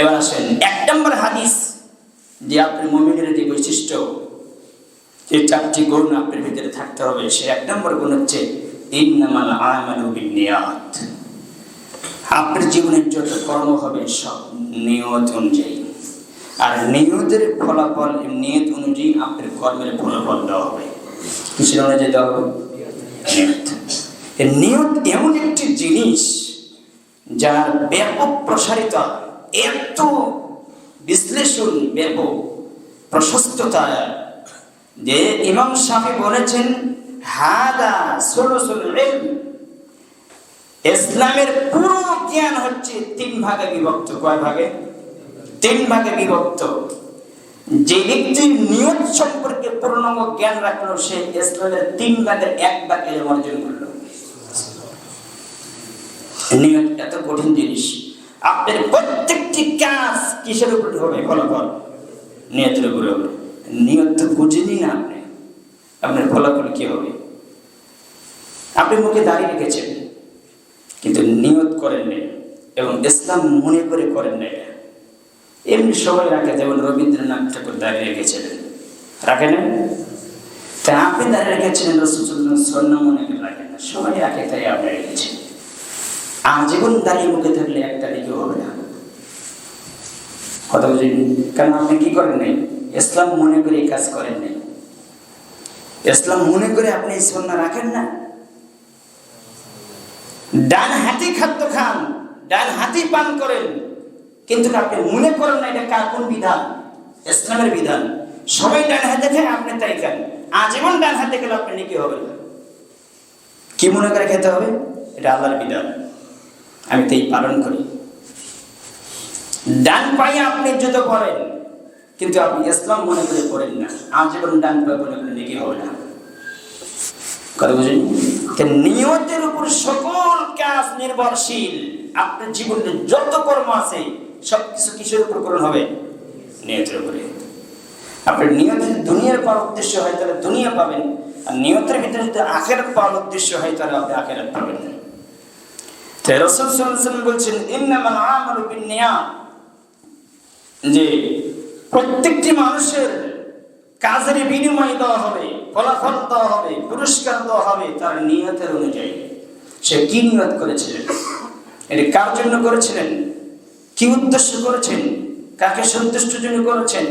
এবার আসেন, এক নম্বর হাদিস যে আপনার মমিনের যে বৈশিষ্ট্য, যে চারটি গুণ আপনার ভিতরে থাকতে হবে, সে এক নম্বর গুণ হচ্ছে, ইন্নামাল আমালু বিনিয়াত আপনার জীবনের যত কর্ম হবে, সব নিয়ত অনুযায়ী। আর নিয়তের ফলাফল, নিয়ত অনুযায়ী আপনার কর্মের ফলাফল দেওয়া হবে। কিসের অনুযায়ী দেওয়া হবে? নিয়ত। নিয়ত এমন একটি জিনিস, যার ব্যাপক প্রসারিত এত বিশ্লেষণ ব্যাপক প্রশস্ততা, যে ইমাম শাফি বলেছেন, হাদা ষোলশোল ইসলামের পুরো জ্ঞান হচ্ছে তিন ভাগে বিভক্ত। কয় ভাগে? তিন ভাগে বিভক্ত। যে ব্যক্তি নিয়ত সম্পর্কে পূর্ণাঙ্গ জ্ঞান রাখল, সে ইসলামের তিন ভাগের এক ভাগে অর্জন করল। নিয়ত এত কঠিন জিনিস। আপনার প্রত্যেকটি কাজ কিসের উপর হবে? ফলাফল নিয়তের উপরে হবে। নিয়ত তো বুঝেনি না আপনি। আপনার ফলাফল কি হবে? আপনি মুখে দাঁড়িয়ে রেখেছেন, কিন্তু নিয়ত করেন এবং ইসলাম মনে করে করেন নাই। এমনি সবাই রাখে, যেমন রবীন্দ্রনাথ ঠাকুর দাঁড়িয়ে রেখেছিলেন। রাখেন তাই আপনি দাঁড়িয়ে রেখেছিলেন, রসুল মনে রাখেন সবাই রাখে আজীবন দাঁড়িয়ে মুখে থাকলে একটা দিকে হবে না। কথা বুঝিনি কারণ আপনি কি করেন নাই? ইসলাম মনে করে এই কাজ করেন নাই। ইসলাম মনে করে আপনি এই সন্না রাখেন না। ডান হাতি খাদ্য খান, ডান হাতি পান করেন। কিন্তু আপনি মনে করেন না এটা কার কোন বিধান? ইসলামের বিধান। সবাই ডান হাতে খায় আপনি তাই খান। আজীবন ডান হাতে গেলে আপনি নাকি হবে না? কি মনে করে খেতে হবে? এটা আল্লাহর বিধান। আমি তাই পালন করি। ডান পায়ে আপনি জুতো পরেন, কিন্তু আপনি ইসলাম মনে করে পড়েন না। আজীবন ডান পায়ে মনে করে নাকি হবে না। কথা বুঝেন? নিয়তের উপর সকল কাজ নির্ভরশীল। আপনার জীবনে যত কর্ম আছে সব কিছু কিসের উপর করণ হবে? নিয়তের উপরে। আপনার নিয়ত যদি দুনিয়ার পাওয়ার উদ্দেশ্য হয়, তাহলে দুনিয়া পাবেন। আর নিয়তের ভিতরে যদি আখেরাত পাওয়ার উদ্দেশ্য হয়, তাহলে আপনি আখেরাত পাবেন। যে প্রত্যেকটি মানুষের কাজের বিনিময় দেওয়া হবে, ফলাফল দেওয়া হবে, পুরস্কার দেওয়া হবে তার নিয়তের অনুযায়ী। সে কি নিয়ত করেছিলেন? এটি কার জন্য করেছিলেন? কি উদ্দেশ্য করেছেন? কাকে সন্তুষ্টের জন্য করেছেন?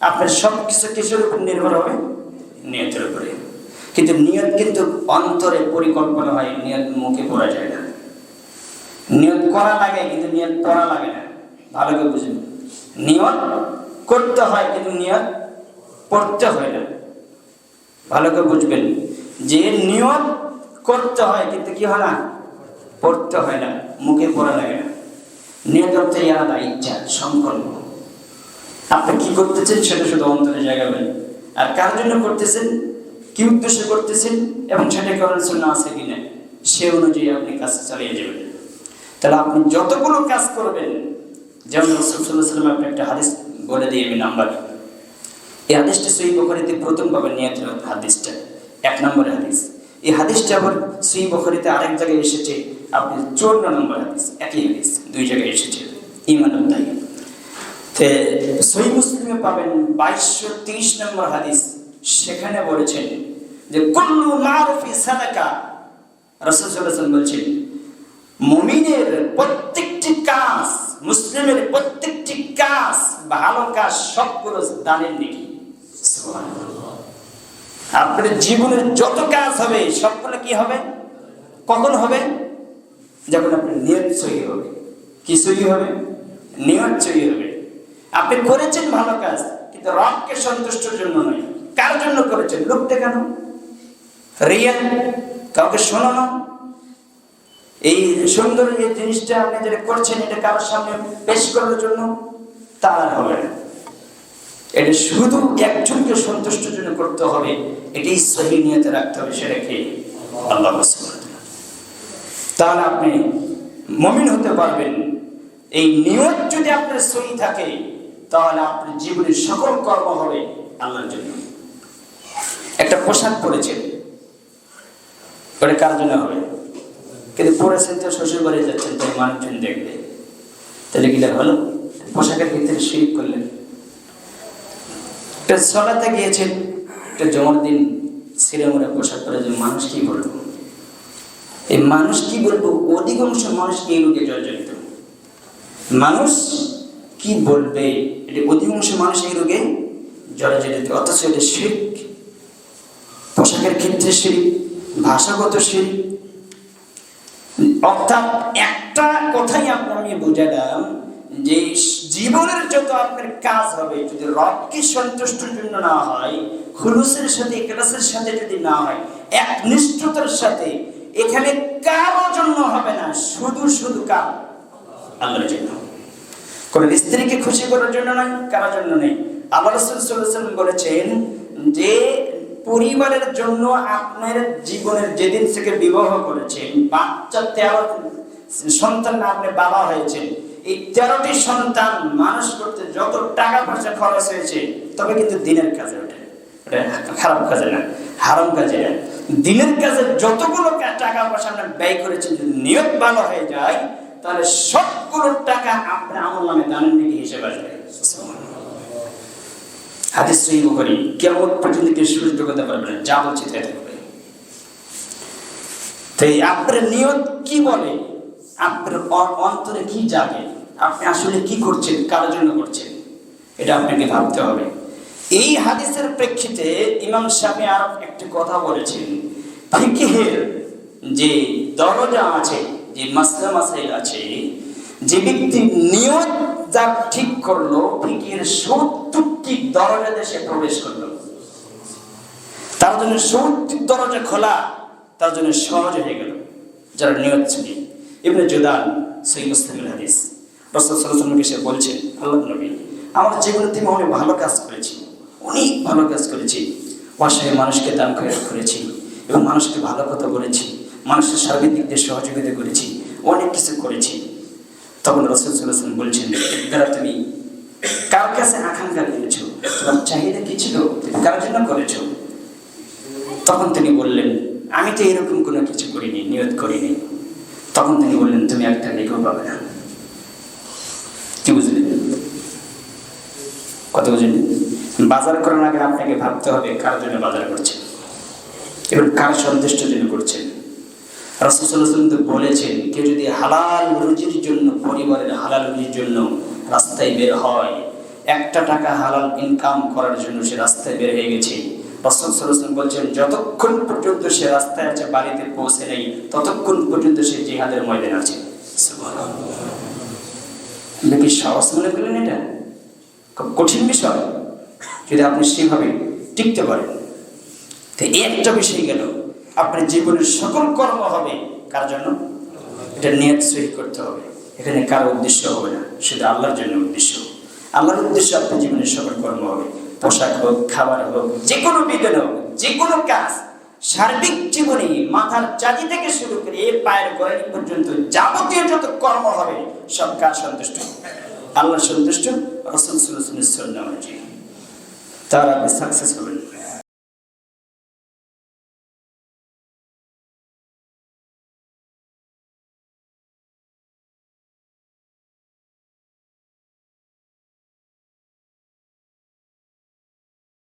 আপনার সব কিছু কিসের উপর নির্ভর হবে? নিয়তের উপরে। কিন্তু নিয়ত কিন্তু অন্তরে পরিকল্পনা হয়, নিয়ত মুখে পড়া যায় না। নিয়ত করা লাগে, কিন্তু নিয়ত করা লাগে না। ভালো করে বুঝুন। নিয়ত করতে হয়, কিন্তু নিয়ত পড়তে হয় না। ভালো করে বুঝবেন। যে নিয়ত করতে হয়, কিন্তু কি হয় না? পড়তে হয় না। মুখে পড়া লাগে না। নিয়ত অর্থে আলাদা ইচ্ছা, সংকল্প। আপনি কি করতেছেন সেটা শুধু অন্তরে জায়গাবেন আর কার জন্য করতেছেন? কি উদ্দেশ্যে করতেছেন? এবং সেটা করার জন্য আছে কিনা? সে অনুযায়ী আপনি কাজ চালিয়ে যাবেন। তাহলে আপনি যতগুলো কাজ করবেন, যেমন রসুল সাল্লাহ আপনি একটা হাদিস বলে দিয়ে আমি নাম্বার এই হাদিসটা সই বখরিতে প্রথম পাবেন নিয়ত হাদিসটা, এক নম্বরের হাদিস। এই হাদিসটা আবার সই বখরিতে আরেক জায়গায় এসেছে, আপনি চৌন্ন নম্বর হাদিস, একই হাদিস, দুই জায়গায় এসেছে ইমান তাই সই মুসলিমে পাবেন বাইশশো তিরিশ নম্বর হাদিস, সেখানে বলেছেন যে, কুল্লু মারুফি সাদাকা রসুল বলছেন মুমিনের প্রত্যেকটি কাজ, মুসলিমের প্রত্যেকটি কাজ, ভালো কাজ সবগুলো দানের নাকি। আপনার জীবনের যত কাজ হবে, সবগুলো কি হবে? কখন হবে? যখন আপনার নিয়ত সহি হবে। কি সহি হবে? নিয়ত সহি হবে। আপনি করেছেন ভালো কাজ, কিন্তু রবকে সন্তুষ্টর জন্য নয়। কার জন্য করেছেন? লোক দেখানো রিয়াল? কাউকে শোনানো? এই সুন্দর এই জিনিসটা আপনি যেটা করছেন, এটা কারোর সামনে পেশ করার জন্য তা হবে এটা শুধু একজনকে সন্তুষ্টের জন্য করতে হবে, এটাই সহি নিয়তে রাখতে হবে সেটাকে আল্লাহ তাহলে আপনি মমিন হতে পারবেন। এই নিয়ত যদি আপনার সহি থাকে, তাহলে আপনার জীবনের সকল কর্ম হবে আল্লাহর জন্য। একটা পোশাক পরেছেন, ওটা কার জন্য হবে? কিন্তু পড়েছেন তো শ্বশুর বাড়ি যাচ্ছেন, তাই মানুষজন দেখবে। তাহলে কি হলো? পোশাকের ভিতরে শিরিক করলেন। সলাতে গিয়েছেন, একটা জমার দিন সিনেমরা পোশাক পরে যে মানুষ কি বলব? এই মানুষ কি বলব? অধিকাংশ মানুষ এই রোগে জর্জরিত। মানুষ কি বলবে? এটা অধিকাংশ মানুষ এই রোগে জর্জরিত। অথচ এটা শিরিক পোশাকের ক্ষেত্রে শিরিক ভাষাগত শিরিক অর্থাৎ একটা কথাই আপনার আমি বুঝালাম যে জীবনের যত আপনার কাজ হবে, যদি রবকে সন্তুষ্টের জন্য না হয় খুলুসের সাথে, ক্লাসের সাথে যদি না হয় একনিষ্ঠতার সাথে, এখানে কারও জন্য হবে না, শুধু শুধু কার? আল্লাহর জন্য। কোন স্ত্রীকে খুশি করার জন্য নয়, কারোর জন্য নেই সাল্লাম বলেছেন যে পরিবারের জন্য আপনার জীবনের যেদিন থেকে বিবাহ করেছেন, বাচ্চা তেরো, সন্তান আপনি বাবা হয়েছেন, এই তেরোটি সন্তান মানুষ করতে যত টাকা পয়সা খরচ হয়েছে, তবে কিন্তু দিনের কাজে ওঠে খারাপ কাজে না, হারাম কাজে না। দিনের কাজে যতগুলো টাকা পয়সা আপনি ব্যয় করেছেন, যদি নিয়ত ভালো হয়ে যায়, তাহলে সবগুলো টাকা আপনার আমল নামে দানের নাকি হিসেবে আসবে। হাদিস সহি বুখারী কেমন পর্যন্ত কেউ সুযোগ করতে পারবে না, যা বলছে তাই থাকবে তো এই আপনার নিয়ত কি বলে? আপনার অন্তরে কি জাগে? আপনি আসলে কি করছেন? কার জন্য করছেন? এটা আপনাকে ভাবতে হবে। এই হাদিসের প্রেক্ষিতে ইমাম শামী আর একটি কথা বলেছেন। ফিকিহের যে দরজা আছে, যে মাসলা মাসাইল আছে, যে ব্যক্তি নিয়ত যা ঠিক করল, ফিকির সত্তরটি দরজা দেশে প্রবেশ করল। তার জন্য সত্তর দরজা খোলা, তার জন্য সহজ হয়ে গেল, যারা নিয়ত ছিল। ইবনে জুদান সেই মুসলিমের হাদিস। রসদ সাল্লামকে সে বলছেন আল্লাহ নবী, আমার জীবনে তুমি অনেক ভালো কাজ করেছি, অনেক ভালো কাজ করেছি। অসহায় মানুষকে দান করে করেছি এবং মানুষকে ভালো কথা বলেছি, মানুষের সার্বিক দিক দিয়ে সহযোগিতা করেছি, অনেক কিছু করেছি। তখন রসদ সাল্লাম বলছেন দ্বারা তুমি কার কাছে আকাঙ্ক্ষা করেছ তোমার চাহিদা কি ছিল কার জন্য করেছ? তখন তিনি বললেন, আমি তো এরকম কোনো কিছু করিনি, নিয়ত করিনি। তখন তিনি বললেন, তুমি একটা লেখেও পাবে না। কি বুঝলেন? কত বুঝলেন? বাজার করার আগে আপনাকে ভাবতে হবে কার জন্য বাজার করছেন এবং কার সন্তুষ্টের জন্য করছেন রসুল তো বলেছেন, কেউ যদি হালাল রুজির জন্য, পরিবারের হালাল রুজির জন্য রাস্তায় বের হয়, একটা টাকা হালাল ইনকাম করার জন্য সে রাস্তায় বের হয়ে গেছে। রসুল সাল্লাম বলছেন, যতক্ষণ পর্যন্ত সে রাস্তায় আছে, বাড়িতে পৌঁছে নেই, ততক্ষণ পর্যন্ত সে জিহাদের ময়দান আছে। আপনি কি সাহস মনে করলেন এটা? খুব কঠিন বিষয়। যদি আপনি সেভাবে টিকতে পারেন, তো একটা বিষয় গেল আপনার জীবনের সকল কর্ম হবে। কার জন্য? এটা নিয়ত সহি করতে হবে। এখানে কারও উদ্দেশ্য হবে না। শুধু আল্লাহর জন্য উদ্দেশ্য। আল্লাহর উদ্দেশ্য আপনার জীবনের সকল কর্ম হবে। পোশাক হোক, খাবার হোক যে কোনো বিধান হোক যে কোনো কাজ, সার্বিক জীবনে মাথার চাঁদি থেকে শুরু করে পায়ের গোড়ালি পর্যন্ত যাবতীয় যত কর্ম হবে, সব কাজ সন্তুষ্ট? আল্লাহ সন্তুষ্ট? রসুল সুলসুল অনুযায়ী তার আপনি সাকসেস হবেন।